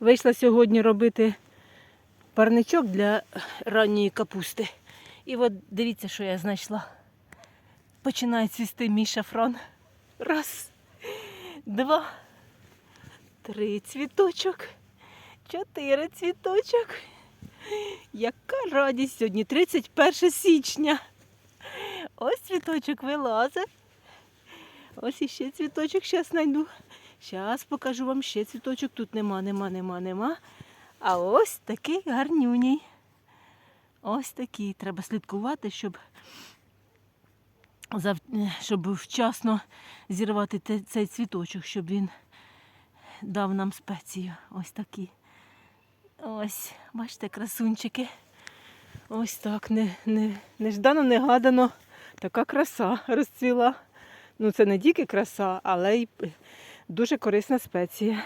Вийшла сьогодні робити парничок для ранньої капусти. І от дивіться, що я знайшла. Починає цвісти мій шафран. Раз, два, три цвіточок, чотири цвіточок. Яка радість сьогодні, 31 січня. Ось цвіточок вилазить. Ось іще цвіточок зараз знайду. Зараз покажу вам ще цвіточок. Тут нема, нема, нема, нема. А ось такий гарнюній. Ось такий. Треба слідкувати, щоб, щоб вчасно зірвати цей цвіточок, щоб він дав нам спецію. Ось такі. Ось, бачите, красунчики. Ось так, не, не, неждано, негадано. Така краса розцвіла. Ну, це не тільки краса, але й дуже корисна спеція.